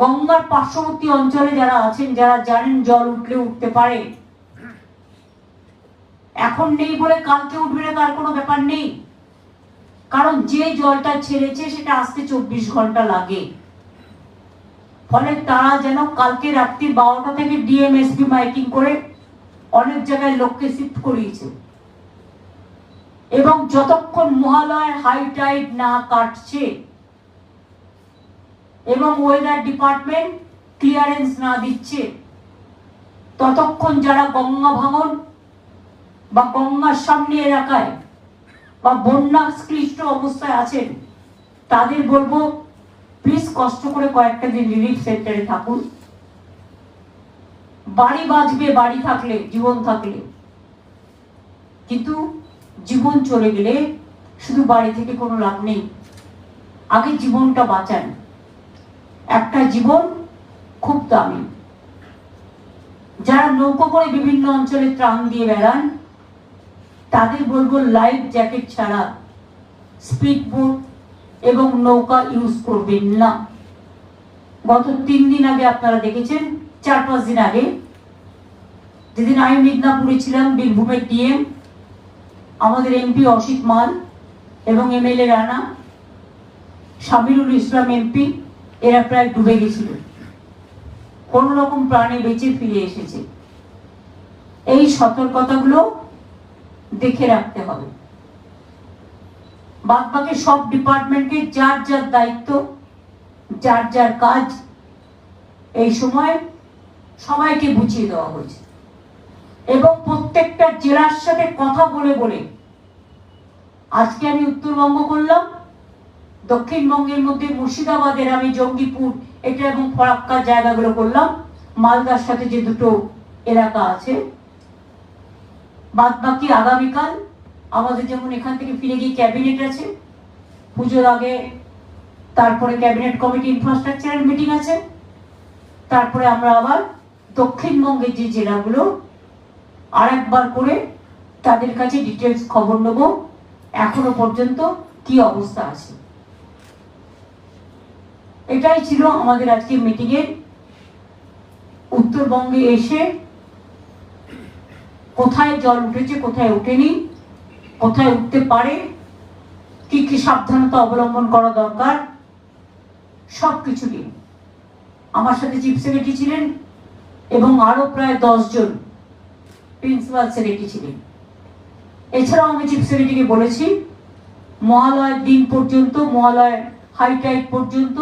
গঙ্গার পার্শ্ববর্তী অঞ্চলে যারা আছেন, যারা জানেন জল উঠলে উঠতে পারে। এখন নেই বলে কালকে উঠবে না, তার কোনো ব্যাপার নেই। কারণ যে জলটা ছেড়েছে, সেটা আসতে চব্বিশ ঘণ্টা লাগে। ফলে তারা যেন কালকে রাত্রি বারোটা থেকে ডিএমএসপি মাইকিং করে অনেক জায়গায় লোককে শিফট করিয়েছে। এবং যতক্ষণ মহালয়ের হাই টাইড না কাটছে এবং ওয়েদার ডিপার্টমেন্ট ক্লিয়ারেন্স না দিচ্ছে, ততক্ষণ যারা গঙ্গা ভাঙন বা গঙ্গার সামনে এলাকায় বা বন্যা ক্লিষ্ট অবস্থায় আছেন, তাদের বলব প্লিজ কষ্ট করে কয়েকটা দিন রিলিফ সেন্টারে থাকুন। বাড়ি বাঁচবে, বাড়ি থাকলে, জীবন থাকলে। কিন্তু জীবন চলে গেলে শুধু বাড়ি থেকে কোনো লাভ নেই, আগে জীবনটা বাঁচান। একটা জীবন খুব দামি। যারা নৌকো করে বিভিন্ন অঞ্চলে ত্রাণ দিয়ে বেড়ান, তাদের বলব লাইফ জ্যাকেট ছাড়া স্পিড বোট এবং নৌকা ইউজ করবেন না। গত তিন দিন আগে আপনারা দেখেছেন, চার পাঁচ দিন আগে যেদিন আমি মিদনাপুরে ছিলাম, বীরভূমের ডিএম আমাদের এমপি অসিত মাল এবং এমএলএ রানা সাবিরুল ইসলাম এমপি এরা প্রায় ডুবে গেছিল। কোন রকম প্রাণে বেঁচে ফিরে এসেছে। এই সতর্কতাগুলো দেখে রাখতে হবে। বাদ বাকি সব ডিপার্টমেন্টকে যার যার দায়িত্ব, যার যার কাজ, এই সময় সবাইকে বুঝিয়ে দেওয়া হয়েছে। এবং প্রত্যেকটা জেলার সাথে কথা বলে বলে আজকে আমি উত্তরবঙ্গ করলাম। দক্ষিণবঙ্গের মধ্যে মুর্শিদাবাদের আমি জঙ্গিপুর, এটা এবং ফরাক্কার জায়গাগুলো করলাম। মালদার সাথে যে দুটো এলাকা আছে। বাদ বাকি আগামীকাল আমাদের যেমন এখান থেকে ফিরে গিয়ে ক্যাবিনেট আছে। পুজোর আগে তারপরে ক্যাবিনেট কমিটি ইনফ্রাস্ট্রাকচারের মিটিং আছে। তারপরে আমরা আবার দক্ষিণবঙ্গের যে জেলাগুলো আরেকবার করে তাদের কাছে ডিটেলস খবর নেব। এখনও পর্যন্ত কি অবস্থা আছে। এটাই ছিল আমাদের আজকে মিটিং এর উত্তরবঙ্গে এসে কোথায় জল উঠেছে, কোথায় ওঠেনি, কোথায় উঠতে পারে, কি কি সাবধানতা অবলম্বন করা দরকার সব কিছু নিয়ে। আমার সাথে চিফ সেক্রেটারি ছিলেন এবং আরও প্রায় দশ জন প্রিন্সিপাল সেক্রেটারি ছিলেন। এছাড়াও আমি চিফ সেক্রেটারিকে বলেছি, মহালয়ের দিন পর্যন্ত, মহালয়ের হাইটাইট পর্যন্ত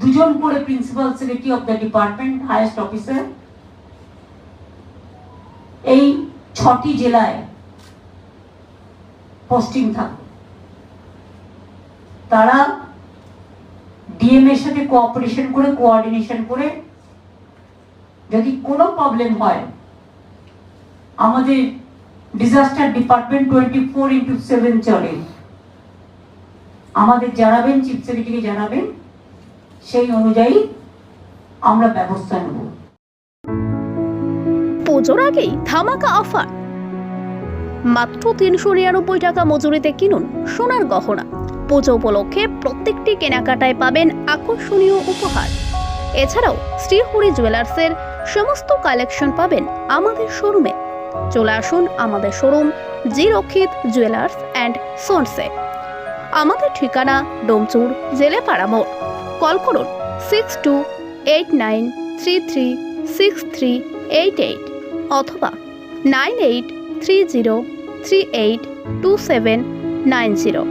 দুজন করে principal secretary of the department highest officer এই ছটি জেলায় পোস্টিং থাকবে। তারা ডিএম এর সাথে কোঅপারেশন করে কোঅর্ডিনেশন করে, যদি কোনো প্রবলেম হয়, আমাদের disaster department twenty four into seven চলে। আমাদের জানাবেন চিফ সেক্রেটারিকে জানাবেন। সেই অনুযায়ী আমরা ব্যবস্থা নেব। পুজোর আগেই ধামাকা অফার। মাত্র তিনশো নিরানব্বই টাকা মজুরিতে কিনুন সোনার গহনা। পুজো উপলক্ষে প্রত্যেকটি কেনাকাটায় পাবেন আকর্ষণীয় উপহার। এছাড়াও শ্রীহরি জুয়েলার্সের সমস্ত কালেকশন পাবেন আমাদের শোরুমে। চলে আসুন আমাদের শোরুম জি রক্ষিত জুয়েলার্স অ্যান্ড সোনসে। আমাদের ঠিকানা ডোমচুর, জেলেপাড়া মোড়। কল করুন six two eight nine three three six three eight eight অথবা nine eight three zero three eight two seven nine zero